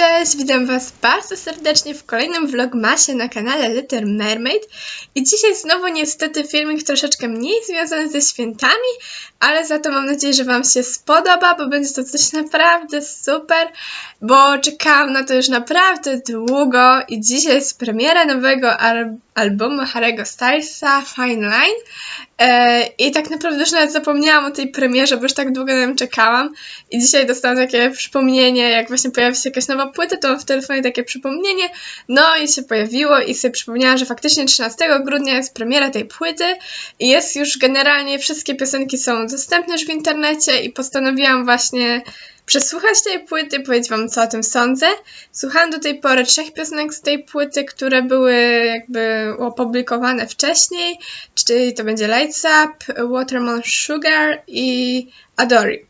cześć! Witam Was bardzo serdecznie w kolejnym vlogmasie na kanale Little Mermaid. I dzisiaj znowu niestety filmik troszeczkę mniej związany ze świętami, ale za to mam nadzieję, że Wam się spodoba, bo będzie to coś naprawdę super, bo czekałam na to już naprawdę długo i dzisiaj jest premiera nowego al- albumu Harry'ego Stylesa Fine Line. E, I tak naprawdę już nawet zapomniałam o tej premierze, bo już tak długo na nią czekałam. I dzisiaj dostałam takie przypomnienie, jak właśnie pojawi się jakaś nowa płyta, to mam w telefonie takie przypomnienie. No i się pojawiło i sobie przypomniałam, że faktycznie 13 grudnia jest premiera tej płyty i jest już generalnie, wszystkie piosenki są dostępne już w internecie i postanowiłam właśnie przesłuchać tej płyty powiedzieć wam, co o tym sądzę. Słuchałam do tej pory trzech piosenek z tej płyty, które były jakby opublikowane wcześniej, czyli to będzie Lights Up, Watermelon Sugar i Adore You.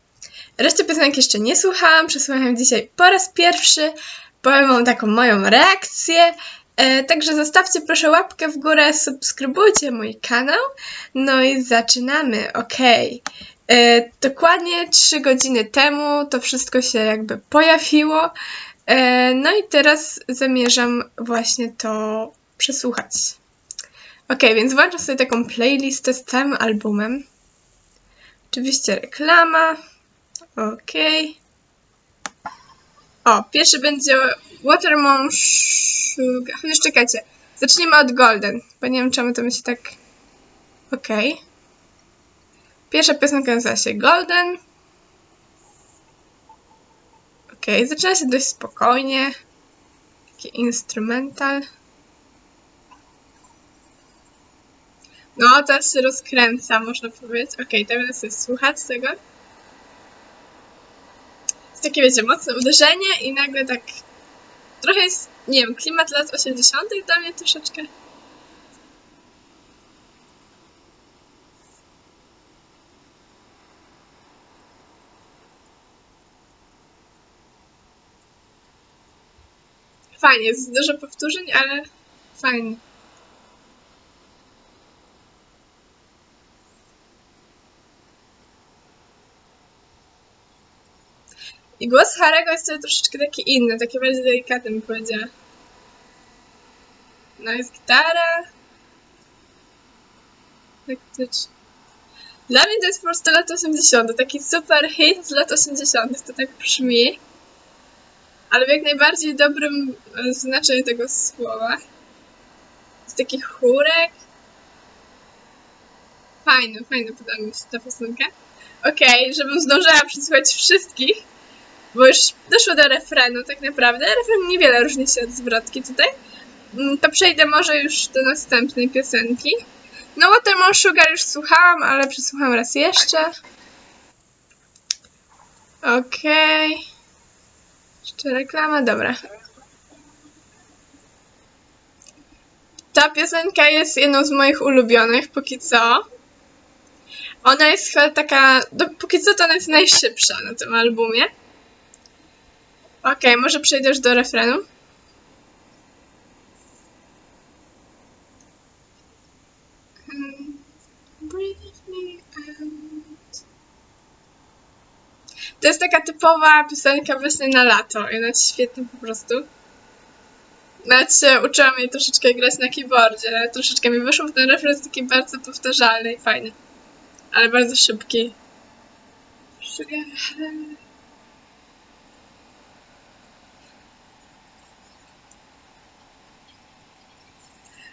Reszty piosenek jeszcze nie słuchałam, przesłuchałam dzisiaj po raz pierwszy. Powiem wam taką moją reakcję. E, także zostawcie proszę łapkę w górę, subskrybujcie mój kanał. No i zaczynamy. Okej. E, Dokładnie 3 godziny temu to wszystko się jakby pojawiło. E, No i teraz zamierzam właśnie to przesłuchać. Okej, więc włączam sobie taką playlistę z całym albumem. Oczywiście reklama. Okej. O, pierwszy będzie Watermelon Sugar. Chociaż czekajcie. Zacznijmy od Golden, bo nie wiem czemu to mi się tak... Okej. Pierwsza piosenka nazywa się Golden. Okej, zaczyna się dość spokojnie. Taki instrumental. No, teraz się rozkręca, można powiedzieć. Okej, to będę sobie słuchać tego. Jest takie, wiecie, mocne uderzenie i nagle tak... Trochę jest, nie wiem, klimat lat 80. dla mnie troszeczkę. Fajnie, jest dużo powtórzeń, ale fajnie. I głos Harego jest tutaj troszeczkę taki inny, taki bardziej delikatny bym powiedziała. No jest gitara. Faktycznie. Dla mnie to jest po prostu lat 80. Taki super hit z lat 80. To tak brzmi. Ale w jak najbardziej dobrym e, znaczeniu tego słowa. Jest taki chórek. Fajny, fajny, podoba mi się ta piosenka. Okej, żebym zdążyła przesłuchać wszystkich, bo już doszło do refrenu tak naprawdę. Refren niewiele różni się od zwrotki tutaj. Mm, To przejdę może już do następnej piosenki. No Watermelon Sugar już słuchałam, ale przesłucham raz jeszcze. Okej. Jeszcze reklama, dobra. Ta piosenka jest jedną z moich ulubionych póki co. Ona jest chyba taka, do, póki co to ona jest najszybsza na tym albumie. Okej, może przejdę już do refrenu. To jest taka typowa piosenka właśnie na lato i ona jest świetna po prostu. Nawet się uczyłam jej troszeczkę grać na keyboardzie, troszeczkę mi wyszło, bo ten refren taki bardzo powtarzalny i fajny. Ale bardzo szybki.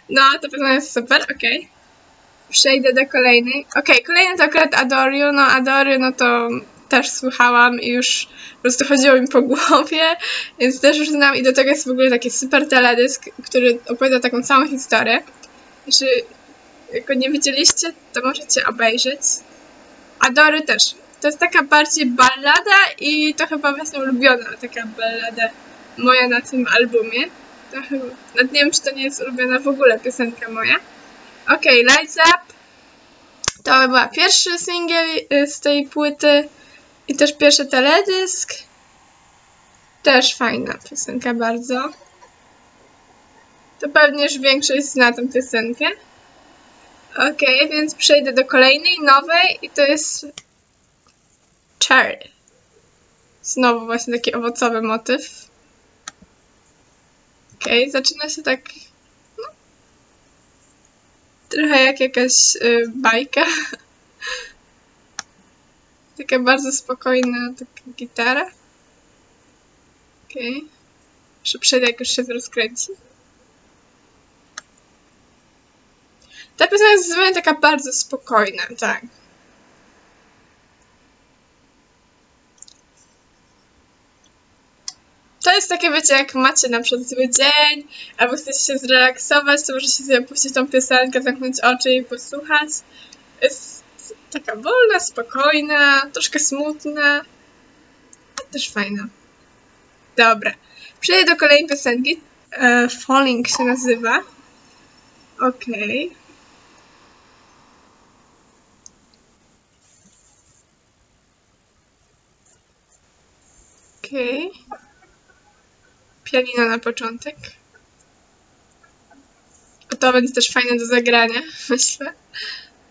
No, to pewno jest super, okej. Przejdę do kolejnej. Okej, kolejny to akurat Adore You. No, Adore You, no to też słuchałam i już po prostu chodziło mi po głowie, więc też już znam i do tego jest w ogóle taki super teledysk, który opowiada taką całą historię. Jeśli go nie widzieliście, to możecie obejrzeć. Adory też. To jest taka bardziej ballada i to chyba właśnie ulubiona taka ballada moja na tym albumie. To chyba, nawet nie wiem, czy to nie jest ulubiona w ogóle piosenka moja. Okej, Lights Up. To była pierwszy singiel y, z tej płyty i też pierwszy teledysk. Też fajna piosenka bardzo. To pewnie już większość zna tę piosenkę. Okej, więc przejdę do kolejnej, nowej i to jest Cherry. Znowu właśnie taki owocowy motyw. Okej, zaczyna się tak. No, trochę jak jakaś y, bajka. Taka bardzo spokojna taka gitara. Okej. Przejdę, jak już się rozkręci. Ta piosenka jest zdecydowanie taka bardzo spokojna, tak. To jest takie, wiecie, jak macie na przykład zły dzień, albo chcecie się zrelaksować, to możecie sobie puścić tą piosenkę, zamknąć oczy i posłuchać. Jest taka wolna, spokojna, troszkę smutna, też fajna. Dobra. Przejdę do kolejnej piosenki. E, Falling się nazywa. Okej. Okej. Pianino na początek. To będzie też fajne do zagrania, myślę.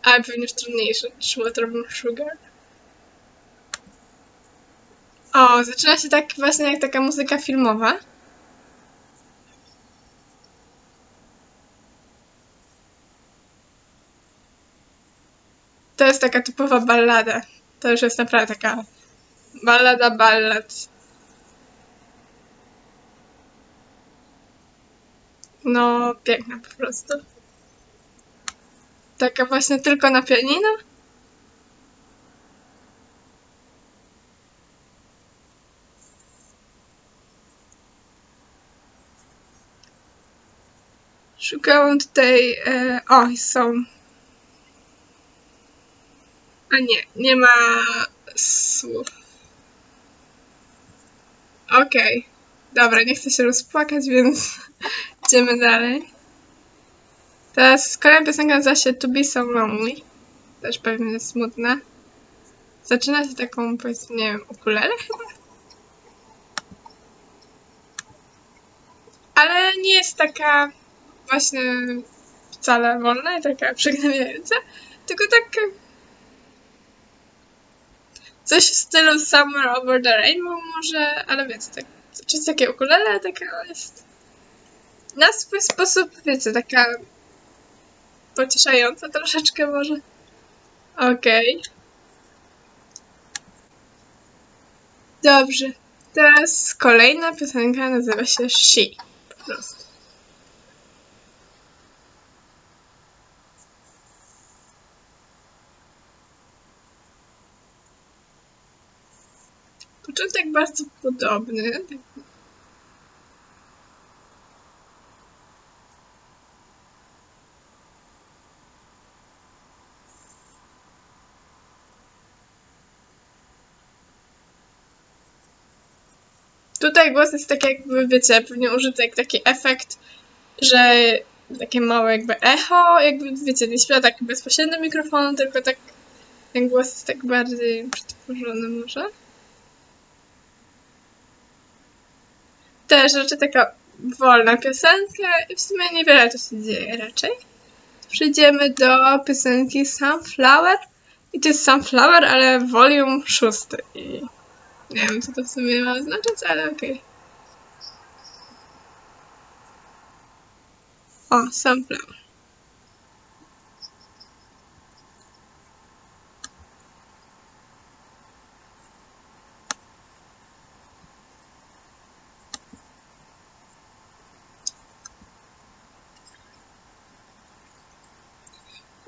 Ale pewnie już trudniejsze niż Watermelon Sugar. O, zaczyna się tak właśnie jak taka muzyka filmowa. To jest taka typowa ballada. To już jest naprawdę taka ballada ballad. No, piękna po prostu. Taka właśnie tylko na pianino. Szukałam tutaj. E, o, są. A nie, nie ma słów. Okej. Dobra, nie chcę się rozpłakać, więc idziemy dalej. Teraz kolejna piosenka nazywa się To Be So Lonely. Też pewnie jest smutna. Zaczyna się taką, powiedzmy, nie wiem, ukulele chyba? Ale nie jest taka właśnie wcale wolna i taka przygnębiająca, tylko taka coś w stylu Summer Over the Rainbow może, ale wiecie, tak, czy takie ukulele, taka jest na swój sposób, wiecie, taka pocieszająca troszeczkę może. Okej. Dobrze. Teraz kolejna piosenka nazywa się She. Po prostu. Początek bardzo podobny. Tutaj głos jest tak jakby, wiecie, pewnie użyty jak taki efekt, że takie małe jakby echo, jakby, wiecie, nie śpiewa tak bezpośrednio mikrofonu, tylko tak ten głos jest tak bardziej przetworzony może. Też raczej taka wolna piosenka i w sumie niewiele tu się dzieje raczej. Przejdziemy do piosenki Sunflower i to jest Sunflower, ale volume szósty i nie wiem co to w sumie ma oznaczać, ale okej. O, Sunflower.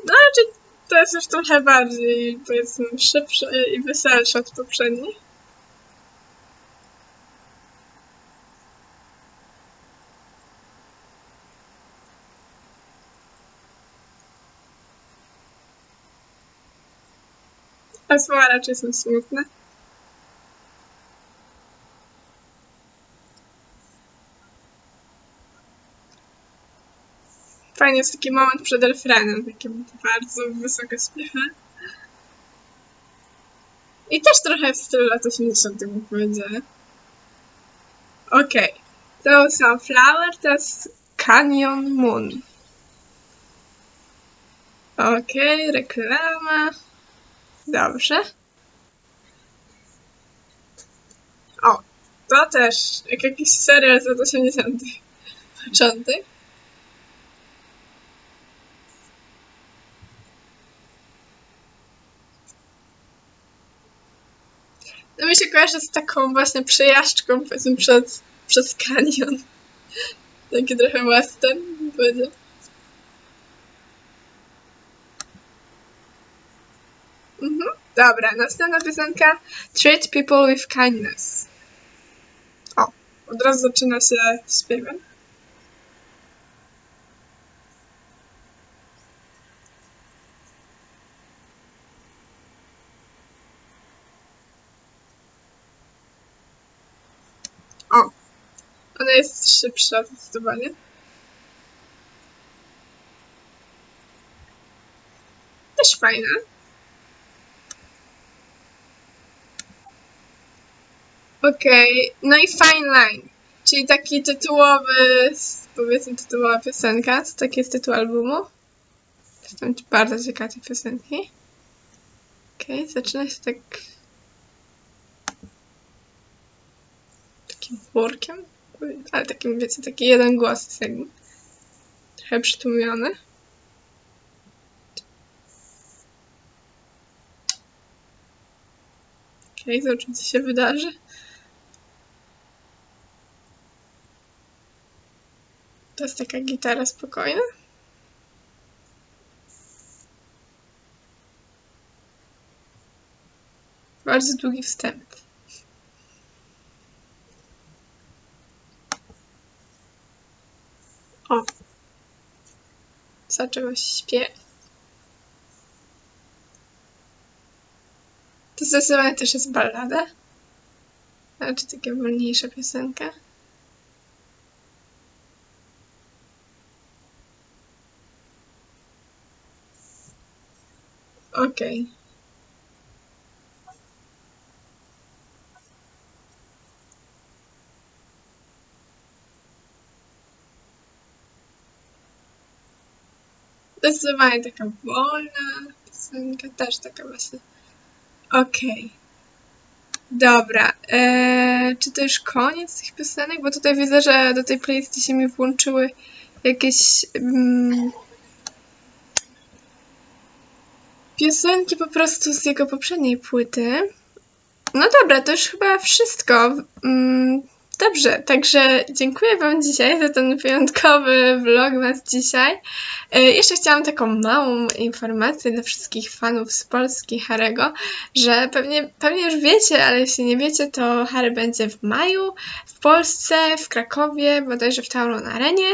No, to jest już trochę bardziej, powiedzmy, szybsze i weselsze od poprzednich. A słowa raczej są smutne. Fajnie jest taki moment przed refrenem, takie bardzo wysokie śpiewy. I też trochę w stylu lat 80 bym powiedziała. Okej. To Sunflower, jest Canyon Moon. Okej, reklama. Dobrze. O, to też jak jakiś serial z lat 80. początek. No mi się kojarzy z taką właśnie przejażdżką powiedzmy przez, przez kanion. Taki trochę western, bym Dobra, następna piosenka Treat People with Kindness. O, od razu zaczyna się śpiewem. O, ona jest szybsza zdecydowanie. Też fajna. Okej, no i Fine Line, czyli taki tytułowy, powiedzmy tytułowa piosenka. Co taki jest tytuł albumu? Jestem bardzo ciekawa tej piosenki. Okej, zaczyna się tak... takim workiem, ale takim, wiecie, taki jeden głos jest jakby trochę przytłumiony. Okej, zobaczymy co się wydarzy. To jest taka gitara spokojna. Bardzo długi wstęp. O. Zaczęło się śpiewać. To zdecydowanie też jest ballada. Znaczy taka wolniejsza piosenka. Okej. Zdecydowanie taka wolna piosenka, też taka właśnie. Okej. Dobra. Eee, czy to już koniec tych piosenek? Bo tutaj widzę, że do tej playlisty się mi włączyły jakieś mm, piosenki po prostu z jego poprzedniej płyty. No dobra, to już chyba wszystko. Mm, Dobrze, także dziękuję Wam dzisiaj za ten wyjątkowy vlogmas dzisiaj. E, Jeszcze chciałam taką małą informację dla wszystkich fanów z Polski Harego, że pewnie, pewnie już wiecie, ale jeśli nie wiecie, to Harry będzie w maju w Polsce, w Krakowie, bodajże w Tauron Arenie,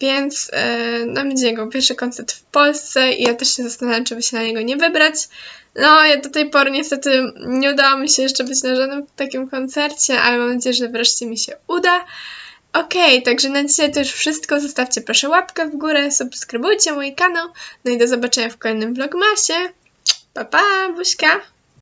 więc e, no, będzie jego pierwszy koncert w Polsce i ja też się zastanawiam, czy by się na niego nie wybrać. No, ja do tej pory niestety nie udało mi się jeszcze być na żadnym takim koncercie, ale mam nadzieję, że wreszcie mi się uda. Okej, także na dzisiaj to już wszystko. Zostawcie proszę łapkę w górę, subskrybujcie mój kanał. No i do zobaczenia w kolejnym vlogmasie. Pa, pa, buźka!